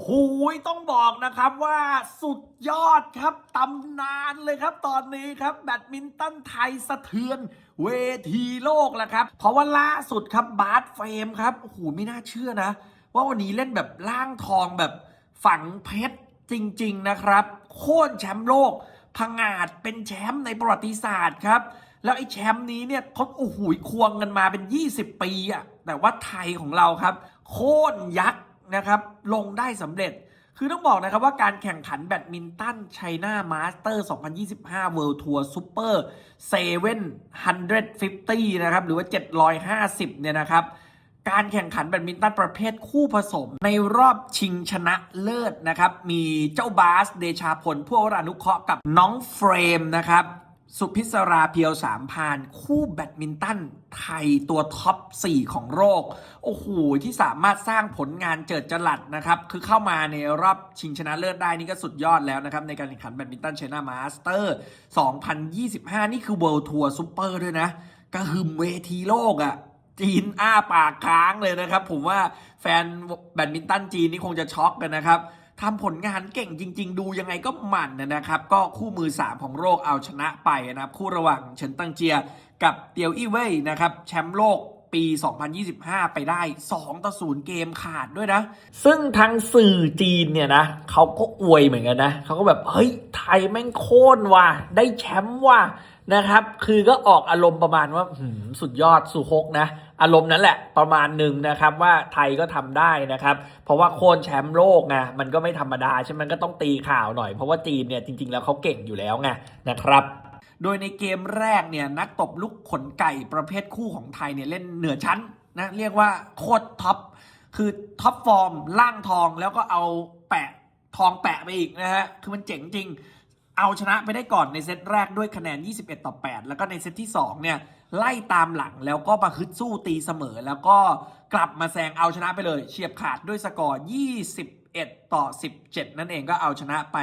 โหต้องบอกนะครับว่าสุดยอดครับตำนานเลยครับตอนนี้ครับแบดมินตันไทยสะเทือนเวทีโลกแล้วครับ เพราะว่าล่าสุดครับบาสเฟรมครับโอ้โหไม่น่าเชื่อนะ ว่าวันนี้เล่นแบบล่างทองแบบฝังเพชรจริง ๆนะครับ โค่นแชมป์โลกพังอาจเป็นแชมป์ในประวัติศาสตร์ครับ แล้วไอ้แชมป์นี้เนี่ยเขาโอ้โหควงกันมาเป็น 20 ปีอะแต่ว่าไทยของเราครับ โค่นยักษ์ นะครับลงได้สำเร็จ คือต้องบอกนะครับว่าการแข่งขันแบดมินตันไชน่ามาสเตอร์ 2025 World Tour Super 750 นะครับ หรือว่า 750 เนี่ยนะครับการแข่งขันแบดมินตันประเภทคู่ผสม ในรอบชิงชนะเลิศนะครับ มีเจ้าบาสเดชาพลพวกรานุเคราะห์กับน้องเฟรมนะครับ สุพิศราเพียวสามพาน คู่แบดมินตันไทยตัวท็อป 4 ของโลกโอ้โหที่สามารถสร้างผลงานเจิดจรัสนะครับ คือเข้ามาในรอบชิงชนะเลิศได้นี่ก็สุดยอดแล้วนะครับ ในการแข่งขันแบดมินตันไชน่ามาสเตอร์ 2025 นี่คือ World Tour Super ด้วยนะกระหึ่มเวทีโลกอะ่ะจีนอ้าปากค้างเลยนะครับ ผมว่าแฟนแบดมินตันจีนนี่คงจะช็อกกันนะครับ ทำผลงานเก่งจริง ๆ ดูยังไงก็หมั่นนะครับ ก็คู่มือ 3 ของโลกเอาชนะไปนะครับ คู่ระหว่างเฉินตังเจีย กับเตียวอี้เว่ยนะครับแชมป์โลกปี 2025 ไปได้ 2 ต่อ 0 เกมขาดด้วยนะ ซึ่งทางสื่อจีนเนี่ยนะเขาก็อวยเหมือนกันนะเขาก็แบบ เฮ้ย ไทยแม่งโค่นว่ะ ได้แชมป์ว่ะ นะครับ คือก็ออกอารมณ์ประมาณว่าสุดยอดสุฮกนะ อารมณ์นั้นแหละประมาณหนึ่งนะครับ ว่าไทยก็ทำได้นะครับ เพราะว่าโค่นแชมป์โลกไงมันก็ไม่ธรรมดาใช่ไหมก็ต้องตีข่าวหน่อยเพราะว่าจีนเนี่ยจริง ๆ แล้วเขาเก่งอยู่แล้วไงนะครับโดยในเกมแรกเนี่ยนักตบลูกขนไก่ประเภทคู่ของไทยเนี่ยเล่นเหนือชั้นนะเรียกว่าโคตรท็อปคือท็อปฟอร์มล่างทองแล้วก็เอาแปะทองแปะไปอีกนะฮะคือมันเจ๋งจริง เอาชนะไปได้ก่อนในเซตแรกด้วยคะแนน 21 ต่อ 8 แล้วก็ในเซตที่ 2 เนี่ย ไล่ตามหลังแล้วก็ประฮึดสู้ตีเสมอ แล้วก็กลับมาแซงเอาชนะไปเลย เฉียบขาดด้วยสกอร์ 21 ต่อ 17 นั่นเองก็เอาชนะไป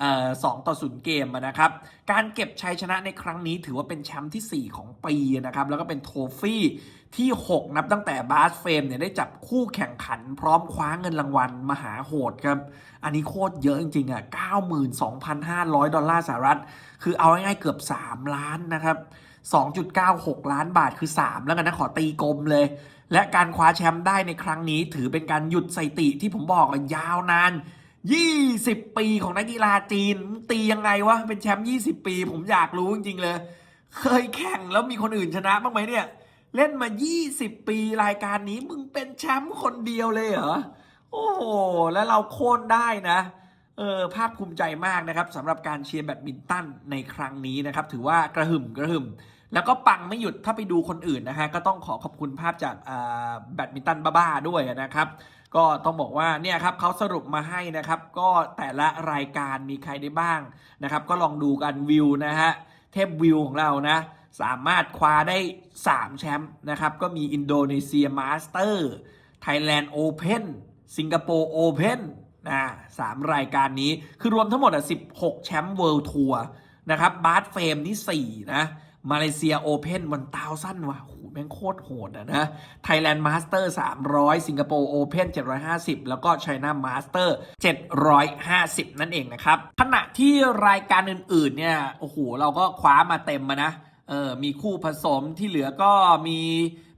เอ่อ2ต่อ0เกมนะครับ การเก็บชัยชนะในครั้งนี้ถือว่าเป็นแชมป์ที่ 4 ของปีนะครับ แล้วก็เป็นโทฟี่ที่ 6 นับตั้งแต่บาสเฟรมเนี่ยได้จับคู่แข่งขันพร้อมคว้าเงินรางวัลมหาโหดครับ อันนี้โคตรเยอะจริงๆอะ92,500 ดอลลาร์สหรัฐ คือเอาง่ายๆเกือบ 3 ล้านนะครับ 2.96 ล้านบาทคือ 3 แล้วกันนะขอตีกลมเลย และการคว้าแชมป์ได้ในครั้งนี้ถือเป็นการหยุดสถิติที่ผมบอกยาวนาน 20 ปีของนักกีฬาจีน ตียังไงวะ เป็นแชมป์20 ปี ผมอยากรู้จริงๆเลย เคยแข่งแล้วมีคนอื่นชนะบ้างไหมเนี่ย เล่นมา 20 ปีรายการนี้มึงเป็นแชมป์คนเดียวเลยเหรอ โอ้โห แล้วเราโค่นได้นะ เออภาคภูมิใจมากนะครับสำหรับการเชียร์แบดมินตันในครั้งนี้นะครับ ถือว่ากระหึ่มกระหึ่มแล้วก็ปังไม่หยุดถ้าไปดูคนอื่นนะฮะ ก็ต้องขอขอบคุณภาพจากแบดมินตันบ้าๆด้วยนะครับ ก็ต้องบอกว่าเนี่ยครับเขาสรุปมาให้นะครับ ก็แต่ละรายการมีใครได้บ้างนะครับ ก็ลองดูกันวิวนะฮะเทพวิวของเรานะ สามารถคว้าได้ 3 แชมป์นะครับ ก็มีอินโดนีเซียมาสเตอร์ไทยแลนด์โอเพนสิงคโปร์โอเพนนะสามรายการนี้คือรวมทั้งหมดอะ16 แชมป์เวิลด์ทัวร์นะครับบาสเฟรมนี่4นะ มาเลเซียโอเพนวันตาวสั้นว่ะโหแม่งโคตรโหดอะนะไทยแลนด์มาสเตอร์300 สิงคโปร์โอเพน750 แล้วก็ไชน่ามาสเตอร์750 นั่นเองนะครับ ขณะที่รายการอื่นๆ เนี่ย โอ้โห เราก็คว้ามาเต็มมานะ เออ มีคู่ผสมที่เหลือก็มี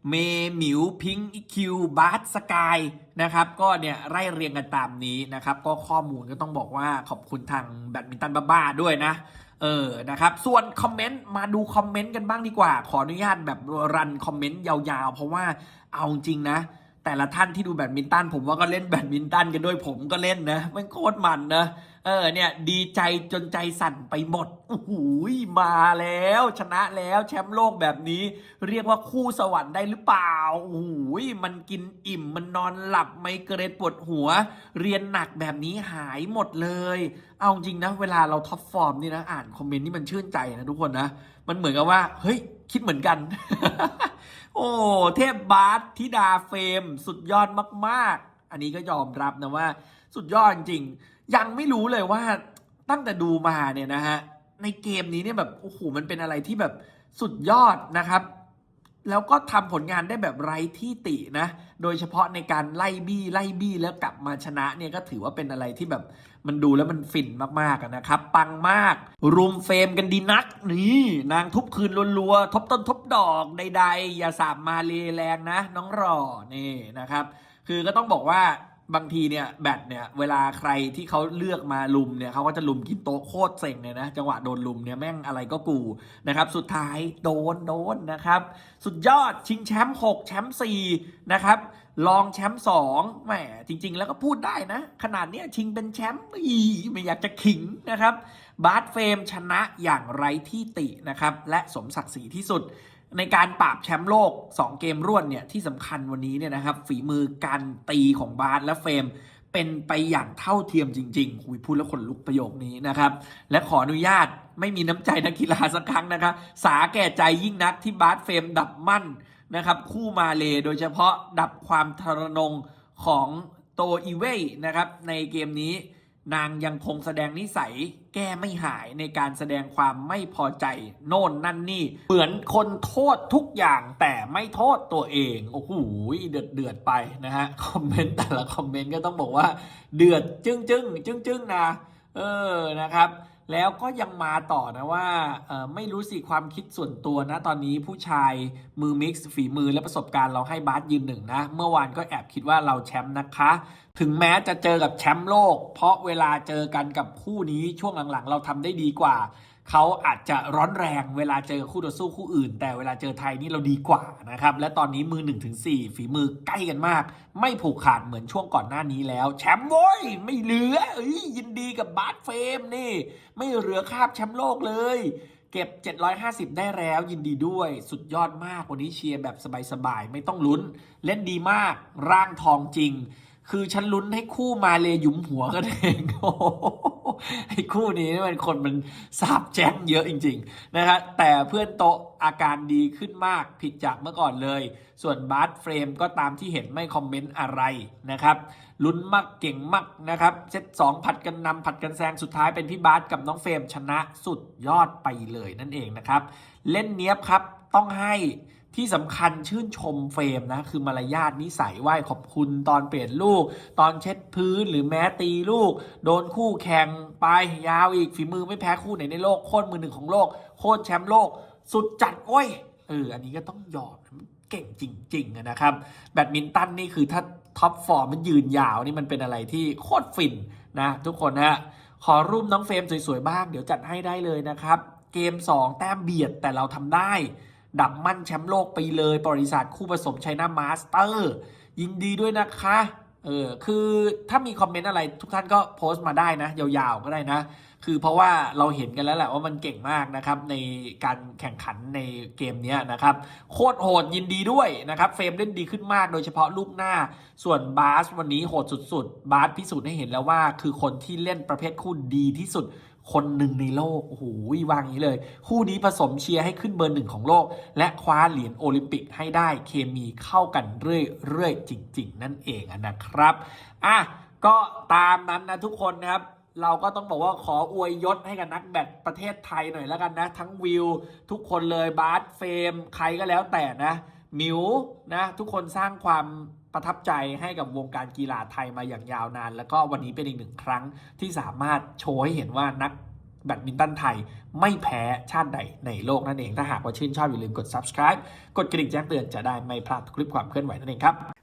เมหมิวพิงค์คิวบาร์สกายนะครับ ก็เนี่ยไล่เรียงกันตามนี้นะครับ ก็ข้อมูลก็ต้องบอกว่าขอบคุณทางแบดมินตันบ้าๆด้วยนะ เออ นะครับ ส่วนคอมเมนต์ มาดูคอมเมนต์กันบ้างดีกว่า ขออนุญาตแบบรันคอมเมนต์ยาวๆ เพราะว่าเอาจริงนะ แต่ละท่านที่ดูแบดมินตันผมว่าก็เล่นแบดมินตันกันด้วยผมก็เล่นนะ มันโคตรมันนะ เออเนี่ยดีใจจนใจสั่นไปหมดโอ้โหมาแล้วชนะแล้วแชมป์โลกแบบนี้ เรียกว่าคู่สวรรค์ได้หรือเปล่าโอ้โหมันกินอิ่มมันนอนหลับไมเกรนปวดหัว เรียนหนักแบบนี้หายหมดเลย เอาจริงนะ เวลาเราท็อปฟอร์มนี่นะอ่านคอมเมนต์นี่มันชื่นใจนะทุกคนนะ มันเหมือนกับว่า เฮ้ย คิดเหมือนกัน โอ้เทพบาสธิดาเฟรมสุดยอดมาก ๆ อันนี้ก็ยอมรับนะว่า สุดยอดจริง ยังไม่รู้เลยว่าตั้งแต่ดูมาเนี่ยนะฮะในเกมนี้เนี่ยแบบโอ้โหมันเป็นอะไรที่แบบสุดยอดนะครับ แล้วก็ทำผลงานได้แบบไร้ที่ตินะ โดยเฉพาะในการไล่บี้ไล่บี้แล้วกลับมาชนะเนี่ยก็ถือว่าเป็นอะไรที่แบบมันดูแล้วมันฟินมากๆนะครับ ปังมากรุมเฟรมกันดีนักนี่นางทุบคืนรัวๆทบต้นทบดอกใดๆ อย่าสาบมาเลแรงนะ น้องรอนี่นะครับ คือก็ต้องบอกว่า บางทีเนี่ยแบตเนี่ยเวลาใครที่เขาเลือกมาลุมเนี่ยเขาก็จะลุมกินโต๊ะโคตรเซ็งเลยนะจังหวะโดนลุมเนี่ยแม่งอะไรก็กูนะครับสุดท้ายโดนโดนนะครับสุดยอดชิงแชมป์6แชมป์4นะครับรองแชมป์2แหมจริง ๆ แล้วก็พูดได้นะ ขนาดเนี้ยชิงเป็นแชมป์อีไม่อยากจะขิงนะครับบาสเฟรมชนะอย่างไร้ที่ตินะครับและสมศักดิ์ศรีที่สุด ในการปราบแชมป์โลก 2 เกมรวดเนี่ยที่สำคัญวันนี้เนี่ยนะครับ ฝีมือการตีของบาสและเฟรมเป็นไปอย่างเท่าเทียมจริงๆหุยพูดแล้วขนลุกประโยคนี้นะครับ และขออนุญาตไม่มีน้ำใจนักกีฬาสักครั้งนะครับ สาแก่ใจยิ่งนักที่บาสเฟรมดับมั่นนะครับ คู่มาเลโดยเฉพาะดับความทรนงของโตอีเว่ยนะครับในเกมนี้ นางยังคงแสดงนิสัยแก้ไม่หายในการแสดงความไม่พอใจ โน่นนั่นนี่ เหมือนคนโทษทุกอย่างแต่ไม่โทษตัวเอง โอ้โหเดือดเดือดไปนะฮะ คอมเมนต์แต่ละคอมเมนต์ก็ต้องบอกว่า เดือดจึ้งจึ้งจึ้งจึ้งนะ เออนะครับ แล้วก็ยังมาต่อนะว่าไม่รู้สิความคิดส่วนตัวนะ ตอนนี้ผู้ชายมือมิกซ์ฝีมือและประสบการณ์เราให้บาสยืนหนึ่งนะ เมื่อวานก็แอบคิดว่าเราแชมป์นะคะ ถึงแม้จะเจอกับแชมป์โลก เพราะเวลาเจอกันกับคู่นี้ช่วงหลังๆ เราทำได้ดีกว่า เขาอาจจะร้อนแรงเวลาเจอคู่ต่อสู้คู่อื่น แต่เวลาเจอไทยนี่เราดีกว่านะครับ และตอนนี้มือ1-4ถึง4ฝีมือใกล้กันมาก ไม่ผูกขาดเหมือนช่วงก่อนหน้านี้แล้ว แชมป์โว้ย ไม่เหลือเอ้ยยินดีกับบาสเฟมนี่ ไม่เหลือคาบแชมป์โลกเลยเก็บ 750 ได้แล้วยินดีด้วย สุดยอดมาก วันนี้เชียร์แบบสบาย ๆ ไม่ต้องลุ้น เล่นดีมาก ร่างทองจริง คือฉันลุ้นให้คู่มาเลยหยุมหัวกันเองโอ้โหไอ้คู่นี้มันคนมันสาบแจ้งเยอะจริง ๆ นะครับแต่เพื่อนโตอาการดีขึ้นมากผิดจากเมื่อก่อนเลย ส่วนบาร์สเฟรมก็ตามที่เห็นไม่คอมเมนต์อะไรนะครับลุ้นมากเก่งมากนะครับเซตสองผัดกันนำผัดกันแซงสุดท้ายเป็นพี่บาร์สกับน้องเฟรมชนะสุดยอดไปเลยนั่นเองนะครับ เล่นเนี้ยบครับ ต้องให้ที่สำคัญชื่นชมเฟรมนะ คือมารยาทนิสัยไหว้ขอบคุณตอนเปลี่ยนลูก ตอนเช็ดพื้นหรือแม้ตีลูก โดนคู่แข่งไปยาวอีกฝีมือไม่แพ้คู่ไหนในโลก โคตรมือหนึ่งของโลก โคตรแชมป์โลก สุดจัดเว้ยเอออันนี้ก็ต้องยอมเก่งจริง ๆ นะครับ แบดมินตันนี่คือถ้าท็อปฟอร์มมันยืนยาวนี่มันเป็นอะไรที่โคตรฟินนะ ทุกคนนะขอรูปน้องเฟรมสวยๆบ้างเดี๋ยวจัดให้ได้เลยนะครับ เกม 2 แต้มเบียดแต่เราทำได้ ดับมั่นแชมป์โลกไปเลยบริษัทคู่ผสมไชน่ามาสเตอร์ยินดีด้วยนะคะเออคือถ้ามีคอมเมนต์อะไรทุกท่านก็โพสต์มาได้นะ ยาวๆก็ได้นะ คือเพราะว่าเราเห็นกันแล้วแหละว่ามันเก่งมากนะครับในการแข่งขันในเกมนี้นะครับ โคตรโหดยินดีด้วยนะครับ เฟรมเล่นดีขึ้นมากโดยเฉพาะลูกหน้า ส่วนบาสวันนี้โหดสุดๆ บาสพิสูจน์ให้เห็นแล้วว่า คือคนที่เล่นประเภทคู่ดีที่สุดคนหนึ่งในโลก โอ้โหว่างนี้เลย คู่นี้ผสมเชียร์ให้ขึ้นเบอร์หนึ่งของโลก และคว้าเหรียญโอลิมปิกให้ได้เคมีเข้ากันเรื่อยๆ จริง ๆ นั่นเองนะครับ อะ ก็ตามนั้นนะทุกคนนะครับ เราก็ต้องบอกว่าขออวยยศให้กับนักแบดประเทศไทยหน่อยแล้วกันนะ ทั้งวิว ทุกคนเลยบาสเฟม ใครก็แล้วแต่นะมิวนะทุกคนสร้างความประทับใจให้กับวงการกีฬาไทยมาอย่างยาวนาน แล้วก็วันนี้เป็นอีกหนึ่งครั้งที่สามารถโชว์ให้เห็นว่านักแบดมินตันไทยไม่แพ้ชาติใดในโลกนั่นเอง ถ้าหากว่าชื่นชอบอย่าลืมกด subscribe กดกระดิ่งแจ้งเตือนจะได้ไม่พลาดคลิปความเคลื่อนไหวนั่นเองครับ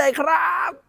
เลยครับ